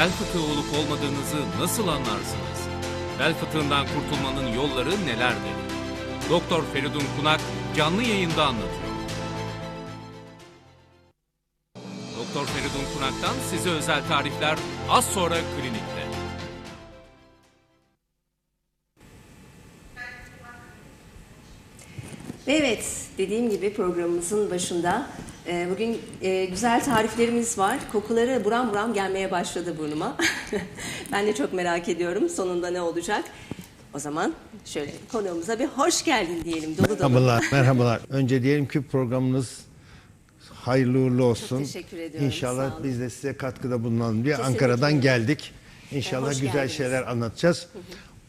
bel fıtığı olup olmadığınızı nasıl anlarsınız? Bel fıtığından kurtulmanın yolları nelerdir? Doktor Feridun Kunak canlı yayında anlatıyor. Doktor Feridun Kunak'tan size özel tarifler az sonra klinikte. Evet, dediğim gibi programımızın başında bugün e, güzel tariflerimiz var. Kokuları buram buram gelmeye başladı burnuma. ben de çok merak ediyorum sonunda ne olacak. O zaman şöyle konuğumuza bir hoş geldin diyelim dolu dolu. Merhabalar, merhabalar. Önce diyelim ki programınız hayırlı uğurlu olsun. teşekkür ediyorum, İnşallah biz de size katkıda bulunalım diye Kesinlikle. Ankara'dan geldik. İnşallah hoş güzel geldiniz. şeyler anlatacağız.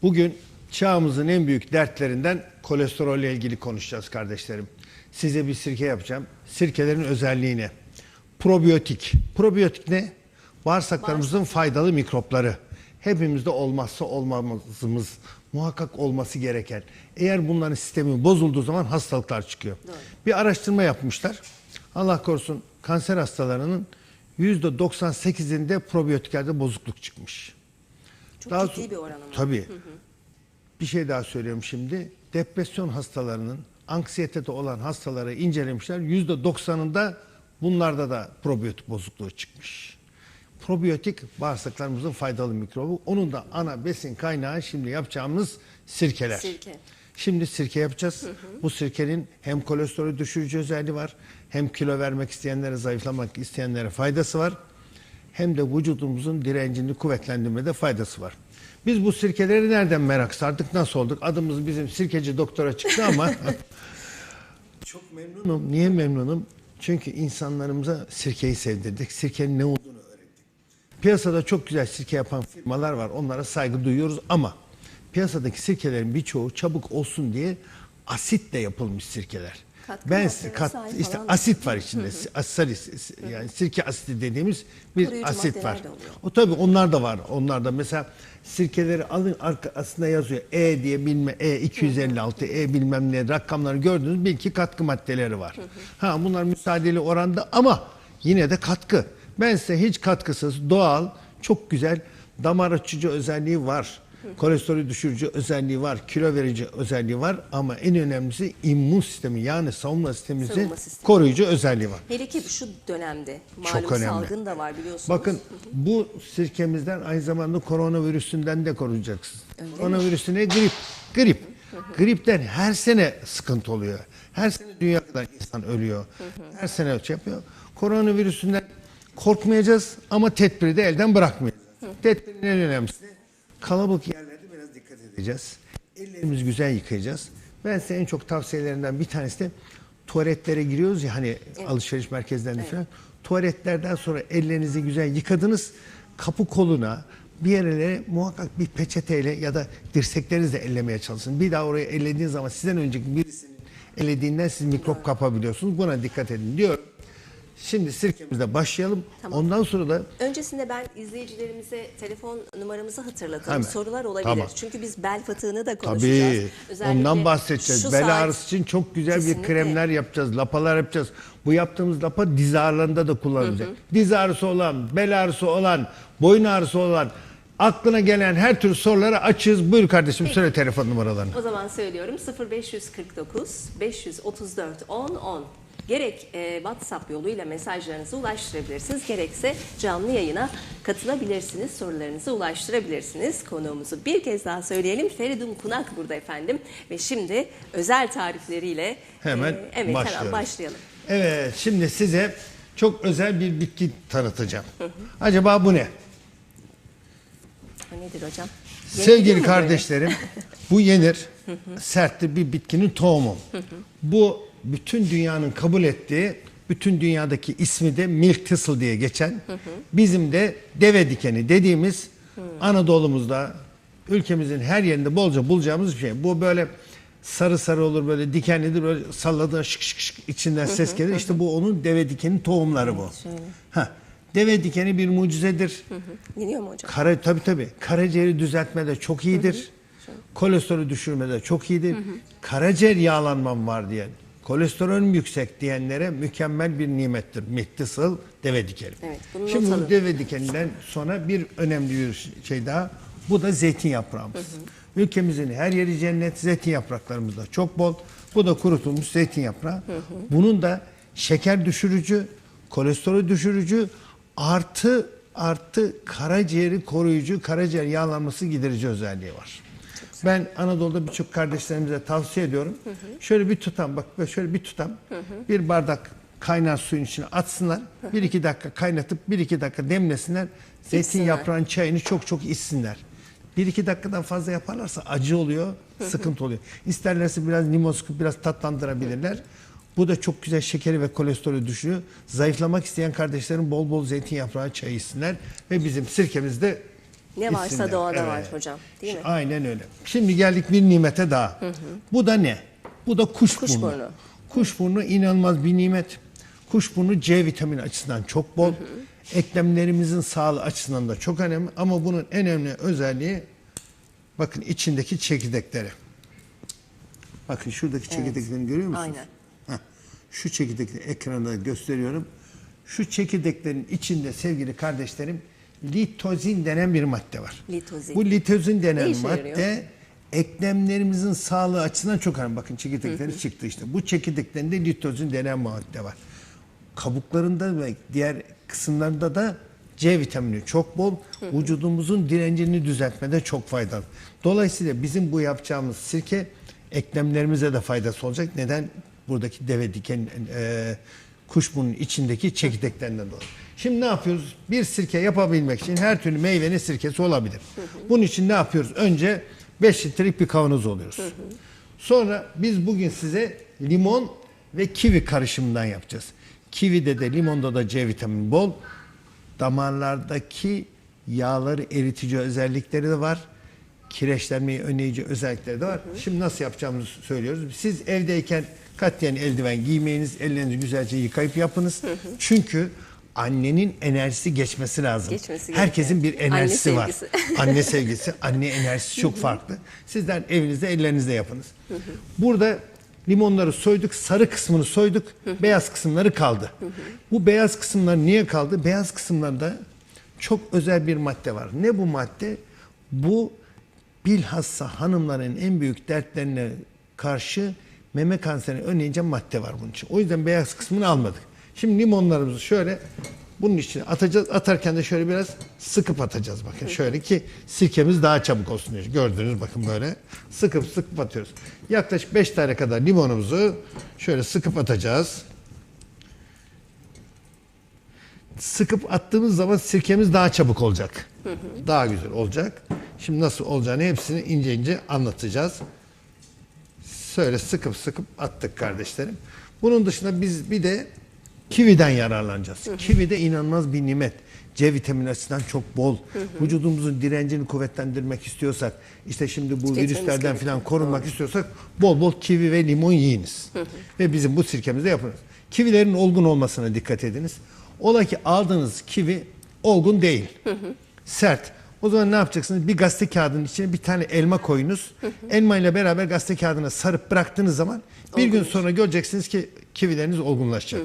Bugün çağımızın en büyük dertlerinden kolesterolle ilgili konuşacağız kardeşlerim. Size bir sirke yapacağım. Sirkelerin özelliğini. Probiyotik. Probiyotik ne? Bağırsaklarımızın faydalı mikropları. Hepimizde olmazsa olmamızımız muhakkak olması gereken. Eğer bunların sistemi bozulduğu zaman hastalıklar çıkıyor. Bir araştırma yapmışlar. Allah korusun kanser hastalarının %98'inde probiyotiklerde bozukluk çıkmış. Çok Daha ciddi bir oran ama. Tabii. Bir şey daha söylüyorum şimdi. Depresyon hastalarının, anksiyetede olan hastaları incelemişler. %90'ında bunlarda da probiyotik bozukluğu çıkmış. Probiyotik bağırsaklarımızın faydalı mikrobu. Onun da ana besin kaynağı şimdi yapacağımız sirkeler. Sirke. Şimdi sirke yapacağız. Bu sirkenin hem kolesterolü düşürücü özelliği var, hem kilo vermek isteyenlere, zayıflamak isteyenlere faydası var. Hem de vücudumuzun direncini kuvvetlendirmede faydası var. Biz bu sirkeleri nereden merak sardık, nasıl olduk? Adımız bizim sirkeci doktora çıktı ama çok memnunum. Niye memnunum? Çünkü insanlarımıza sirkeyi sevdirdik. Sirkenin ne olduğunu öğrettik. Piyasada çok güzel sirke yapan firmalar var. Onlara saygı duyuyoruz ama piyasadaki sirkelerin birçoğu çabuk olsun diye asitle yapılmış sirkeler. Katkı ben kat, işte falan. asit var içinde. Asari yani sirke asidi dediğimiz bir Koruyucu asit var. O tabii onlar da var. Onlar da mesela sirkeleri alın arkasında yazıyor. E diye bilme E 256 E bilmem ne rakamları gördünüz bil ki katkı maddeleri var. Ha bunlar müsaadeli oranda ama yine de katkı. Ben size hiç katkısız doğal çok güzel damar açıcı özelliği var. Kolesterolü düşürücü özelliği var, kilo verici özelliği var ama en önemlisi immün sistemi yani savunma sistemimizi Savunma sistemi. koruyucu özelliği var. Hele ki şu dönemde malum Çok önemli. salgın da var biliyorsunuz. Bakın bu sirkemizden aynı zamanda koronavirüsünden de koruyacaksınız. Koronavirüsü ne? Grip. Grip. Gripten her sene sıkıntı oluyor. Her sene dünya kadar insan ölüyor. Her sene şey yapıyor. Koronavirüsünden korkmayacağız ama tedbiri de elden bırakmayacağız. Tedbirin en önemlisi kalabalık yerlerde biraz dikkat edeceğiz. Ellerimizi güzel yıkayacağız. Ben size en çok tavsiyelerinden bir tanesi de tuvaletlere giriyoruz ya hani alışveriş merkezlerinde falan. Tuvaletlerden sonra ellerinizi güzel yıkadınız. Kapı koluna bir yerlere muhakkak bir peçeteyle ya da dirseklerinizle ellemeye çalışın. Bir daha oraya ellediğiniz zaman sizden önceki birisinin ellediğinden siz mikrop kapabiliyorsunuz. Buna dikkat edin diyor. Şimdi sirkemizle başlayalım. Ondan sonra da Öncesinde ben izleyicilerimize telefon numaramızı hatırlatalım. Hemen. Sorular olabilir. Tamam. Çünkü biz bel fıtığını da konuşacağız. Tabii. Özellikle Ondan bahsedeceğiz. Bel saat- ağrısı için çok güzel Kesinlikle. bir kremler yapacağız. Lapalar yapacağız. Bu yaptığımız lapa diz ağrılarında da kullanılacak. Diz ağrısı olan, bel ağrısı olan, boyun ağrısı olan aklına gelen her tür soruları açığız. Buyur kardeşim söyle telefon numaralarını. O zaman söylüyorum 0549 534 10 10. Gerek e, WhatsApp yoluyla mesajlarınızı ulaştırabilirsiniz, gerekse canlı yayına katılabilirsiniz, sorularınızı ulaştırabilirsiniz. Konuğumuzu bir kez daha söyleyelim. Feridun Kunak burada efendim ve şimdi özel tarifleriyle Hemen e, evet, başlıyoruz. hemen başlayalım. Evet şimdi size çok özel bir bitki tanıtacağım. Acaba bu ne? O nedir hocam? Sevgili kardeşlerim, bu yenir. Serttir bir bitkinin tohumu. Bu bütün dünyanın kabul ettiği, bütün dünyadaki ismi de milk thistle diye geçen, bizim de deve dikeni dediğimiz Anadolu'muzda, ülkemizin her yerinde bolca bulacağımız bir şey. Bu böyle sarı sarı olur böyle dikenlidir böyle salladığı şık şık şık içinden ses gelir. İşte bu onun deve dikeni tohumları bu. Ha, deve dikeni bir mucizedir. böyle? Yeniyor mu hocam? Kara tabii tabii. Karaciğeri düzeltmede çok iyidir. Kolesterolü düşürmede çok iyidir. Karaciğer yağlanmam var diye Kolesterolüm yüksek diyenlere mükemmel bir nimettir. Mittisıl deve dikeni. Evet, bunu Şimdi bu deve dikeninden sonra bir önemli bir şey daha. Bu da zeytin yaprağımız. Ülkemizin her yeri cennet. Zeytin yapraklarımız da çok bol. Bu da kurutulmuş zeytin yaprağı. Bunun da şeker düşürücü, kolesterol düşürücü, artı artı karaciğeri koruyucu, karaciğer yağlanması giderici özelliği var. Ben Anadolu'da birçok kardeşlerimize tavsiye ediyorum. Şöyle bir tutam bak şöyle bir tutam. Bir bardak kaynar suyun içine atsınlar. Bir iki dakika kaynatıp bir iki dakika demlesinler. Zeytin İçsinler. yaprağın çayını çok çok içsinler. Bir iki dakikadan fazla yaparlarsa acı oluyor, sıkıntı oluyor. İsterlerse biraz limon sıkıp biraz tatlandırabilirler. Bu da çok güzel şekeri ve kolesterolü düşürüyor. Zayıflamak isteyen kardeşlerim bol bol zeytin yaprağı çayı içsinler. Ve bizim sirkemizde Ne varsa içsinler. doğada var hocam, değil mi? Aynen öyle. Şimdi geldik bir nimete daha. Bu da ne? Bu da kuşburnu. Kuşburnu. Kuşburnu inanılmaz bir nimet. Kuşburnu C vitamini açısından çok bol. Eklemlerimizin sağlığı açısından da çok önemli. Ama bunun en önemli özelliği bakın içindeki çekirdekleri. Bakın şuradaki çekirdeklerini görüyor musunuz? Aynen. Heh, şu çekirdekleri ekranda gösteriyorum. Şu çekirdeklerin içinde sevgili kardeşlerim litozin denen bir madde var. Litozin. Bu litozin Ne denen yarıyor? madde eklemlerimizin sağlığı açısından çok önemli. Bakın çekirdekleri çıktı işte. Bu çekirdeklerinde litozin denen madde var. Kabuklarında ve diğer kısımlarında da C vitamini çok bol. Vücudumuzun direncini düzeltmede çok faydalı. Dolayısıyla bizim bu yapacağımız sirke eklemlerimize de faydası olacak. Neden? Buradaki deve diken e, kuşburnun içindeki çekirdeklerinden dolayı. Şimdi ne yapıyoruz? Bir sirke yapabilmek için her türlü meyvenin sirkesi olabilir. Bunun için ne yapıyoruz? Önce 5 litrelik bir kavanoz oluyoruz. Sonra biz bugün size limon ve kivi karışımından yapacağız. Kivide de limonda da C vitamini bol. Damarlardaki yağları eritici özellikleri de var. Kireçlenmeyi önleyici özellikleri de var. Şimdi nasıl yapacağımızı söylüyoruz. Siz evdeyken katiyen eldiven giymeyiniz. Ellerinizi güzelce yıkayıp yapınız. Çünkü annenin enerjisi geçmesi lazım. Geçmesi Herkesin bir enerjisi Anne var. sevgisi. Anne sevgisi, anne enerjisi çok farklı. Sizler evinizde ellerinizde yapınız. Burada limonları soyduk, sarı kısmını soyduk, beyaz kısımları kaldı. Bu beyaz kısımlar niye kaldı? Beyaz kısımlarda çok özel bir madde var. Ne bu madde? Bu bilhassa hanımların en büyük dertlerine karşı meme kanserini önleyici madde var bunun için. O yüzden beyaz kısmını almadık. Şimdi limonlarımızı şöyle bunun içine atacağız. Atarken de şöyle biraz sıkıp atacağız bakın. Şöyle ki sirkemiz daha çabuk olsun diye. Gördünüz bakın böyle. Sıkıp sıkıp atıyoruz. Yaklaşık 5 tane kadar limonumuzu şöyle sıkıp atacağız. Sıkıp attığımız zaman sirkemiz daha çabuk olacak. Daha güzel olacak. Şimdi nasıl olacağını hepsini ince ince anlatacağız. Şöyle sıkıp sıkıp attık kardeşlerim. Bunun dışında biz bir de kividen yararlanacağız. Kivi de inanılmaz bir nimet. C vitamini açısından çok bol. Vücudumuzun direncini kuvvetlendirmek istiyorsak, işte şimdi bu virüslerden falan korunmak istiyorsak bol bol kivi ve limon yiyiniz. Ve bizim bu sirkemizde yapınız. Kivilerin olgun olmasına dikkat ediniz. Ola ki aldığınız kivi olgun değil. Sert. O zaman ne yapacaksınız? Bir gazete kağıdının içine bir tane elma koyunuz. Elma ile beraber gazete kağıdına sarıp bıraktığınız zaman bir gün sonra göreceksiniz ki kivileriniz olgunlaşacak.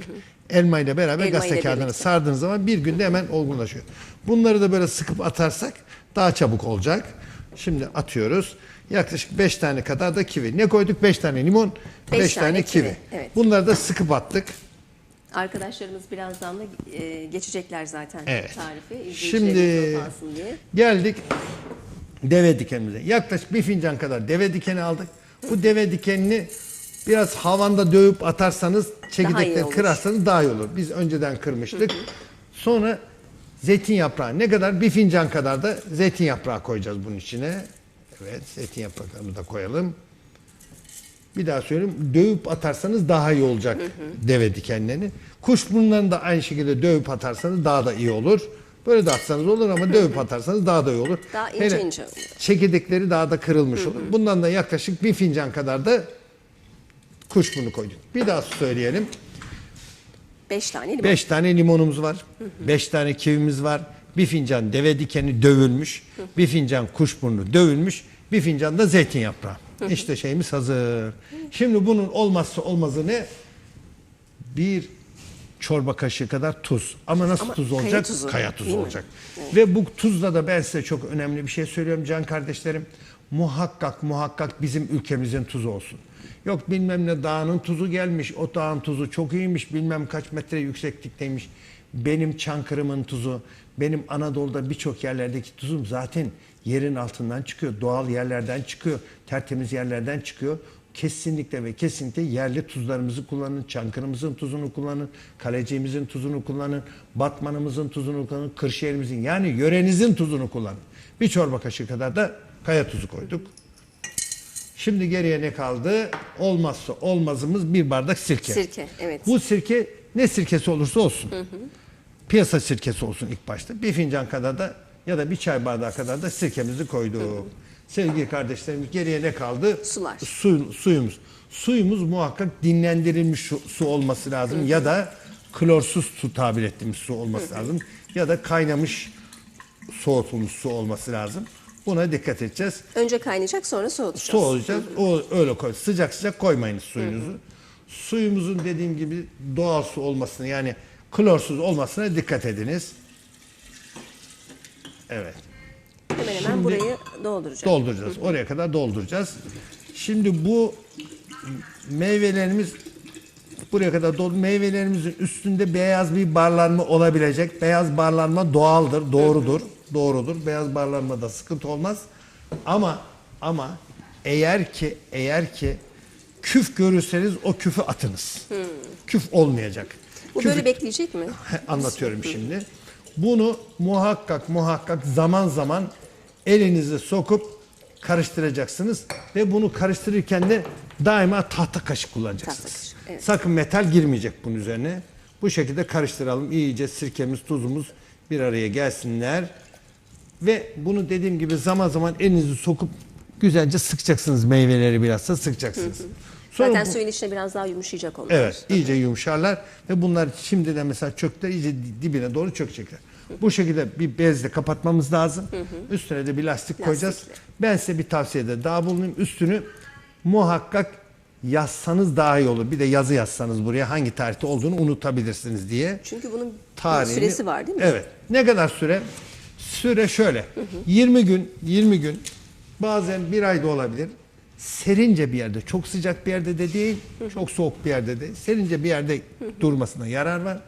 Elma ile beraber Elma gazete ile kağıdına birlikte. sardığınız zaman bir günde hemen olgunlaşıyor. Bunları da böyle sıkıp atarsak daha çabuk olacak. Şimdi atıyoruz. Yaklaşık 5 tane kadar da kivi. Ne koyduk? 5 tane limon, 5 Beş tane, tane kivi. kivi, evet. Bunları da sıkıp attık. Arkadaşlarımız birazdan da e, geçecekler zaten Evet. tarifi. Şimdi İzleyicilerimiz not alsın diye. geldik deve dikenimize. Yaklaşık bir fincan kadar deve dikeni aldık. Bu deve dikenini biraz havanda dövüp atarsanız, Daha çekirdekleri olur. kırarsanız daha iyi olur. Biz önceden kırmıştık. Sonra zeytin yaprağı ne kadar? Bir fincan kadar da zeytin yaprağı koyacağız bunun içine. Evet, zeytin yapraklarını da koyalım. Bir daha söyleyeyim. Dövüp atarsanız daha iyi olacak deve dikenlerini. Kuşburnlarını da aynı şekilde dövüp atarsanız daha da iyi olur. Böyle de atsanız olur ama dövüp atarsanız daha da iyi olur. Daha ince Hele ince. Çekirdekleri daha da kırılmış olur. Bundan da yaklaşık bir fincan kadar da kuşburnu koyduk. Bir daha söyleyelim. Beş tane limon. 5 tane limonumuz var. 5 tane kivimiz var. Bir fincan deve dikeni dövülmüş. Bir fincan kuşburnu dövülmüş. Bir fincan da zeytin yaprağı. İşte şeyimiz hazır. Şimdi bunun olmazsa olmazı ne? Bir çorba kaşığı kadar tuz. Ama nasıl Ama tuz kaya olacak? tuzu, Kaya tuzu değil mi? olacak. Ve bu tuzla da ben size çok önemli bir şey söylüyorum can kardeşlerim. Muhakkak muhakkak bizim ülkemizin tuzu olsun. Yok bilmem ne dağının tuzu gelmiş, o dağın tuzu çok iyiymiş, bilmem kaç metre yükseklikteymiş. Benim Çankırı'mın tuzu, benim Anadolu'da birçok yerlerdeki tuzum zaten yerin altından çıkıyor. Doğal yerlerden çıkıyor, tertemiz yerlerden çıkıyor. Kesinlikle ve kesinlikle yerli tuzlarımızı kullanın. Çankırımızın tuzunu kullanın. Kaleciğimizin tuzunu kullanın. Batmanımızın tuzunu kullanın. Kırşehir'imizin yani yörenizin tuzunu kullanın. Bir çorba kaşığı kadar da kaya tuzu koyduk. Şimdi geriye ne kaldı? Olmazsa olmazımız bir bardak sirke. Sirke, evet. Bu sirke ne sirkesi olursa olsun. Piyasa sirkesi olsun ilk başta. Bir fincan kadar da ya da bir çay bardağı kadar da sirkemizi koyduk. Sevgili kardeşlerim geriye ne kaldı? Sular. Su, suyumuz. Suyumuz muhakkak dinlendirilmiş su, su olması lazım ya da klorsuz su tabir ettiğimiz su olması lazım ya da kaynamış soğutulmuş su olması lazım. Buna dikkat edeceğiz. Önce kaynayacak sonra soğutacağız. Olacak. O öyle koy. Sıcak sıcak koymayın suyunuzu. Suyumuzun dediğim gibi doğal su olmasına yani klorsuz olmasına dikkat ediniz. Evet. Hemen hemen burayı dolduracağız. Dolduracağız. Oraya kadar dolduracağız. Şimdi bu meyvelerimiz buraya kadar doldu. Meyvelerimizin üstünde beyaz bir barlanma olabilecek. Beyaz barlanma doğaldır, doğrudur. Doğrudur. Beyaz barlanmada sıkıntı olmaz. Ama ama eğer ki eğer ki küf görürseniz o küfü atınız. Küf olmayacak. Bu Küfü- böyle bekleyecek mi? Anlatıyorum şimdi. Bunu muhakkak muhakkak zaman zaman elinizi sokup karıştıracaksınız ve bunu karıştırırken de daima tahta kaşık kullanacaksınız. Tahta kaşık, evet. Sakın metal girmeyecek bunun üzerine. Bu şekilde karıştıralım. İyice sirkemiz, tuzumuz bir araya gelsinler. Ve bunu dediğim gibi zaman zaman elinizi sokup güzelce sıkacaksınız meyveleri biraz da sıkacaksınız. Sonra Zaten bu- suyun içine biraz daha yumuşayacak onlar. Evet, iyice yumuşarlar ve bunlar şimdiden mesela çökler iyice di- dibine doğru çökecekler. Bu şekilde bir bezle kapatmamız lazım. Üstüne de bir lastik koyacağız. Lastikle. Ben size bir tavsiyede daha bulunayım. Üstünü muhakkak yazsanız daha iyi olur. Bir de yazı yazsanız buraya hangi tarihte olduğunu unutabilirsiniz diye. Çünkü bunun Tarihini, süresi var değil mi? Evet. Ne kadar süre? Süre şöyle. 20 gün, 20 gün bazen bir ayda olabilir. Serince bir yerde, çok sıcak bir yerde de değil, çok soğuk bir yerde de. Serince bir yerde durmasına yarar var.